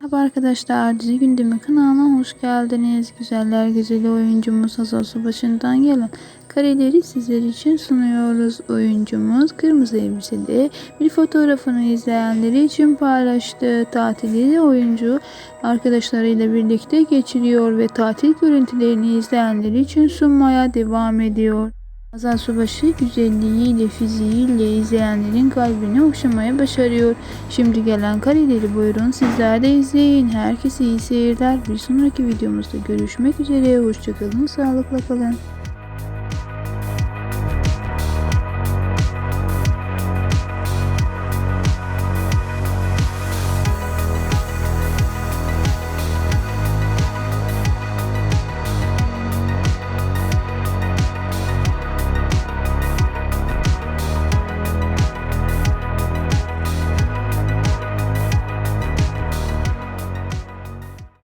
Merhaba arkadaşlar, Dizi Gündemi kanalına hoş geldiniz. Güzeller güzeli oyuncumuz Hazal Subaşı'ndan gelen kareleri sizler için sunuyoruz. Oyuncumuz kırmızı elbiseli bir fotoğrafını izleyenleri için paylaştı. Tatili oyuncu arkadaşlarıyla birlikte geçiriyor ve tatil görüntülerini izleyenleri için sunmaya devam ediyor. Hazal Subaşı güzelliğiyle, fiziğiyle izleyenlerin kalbini okşamaya başarıyor. Şimdi gelen kareleri buyurun sizler de izleyin. Herkese iyi seyirler. Bir sonraki videomuzda görüşmek üzere. Hoşçakalın, sağlıkla kalın.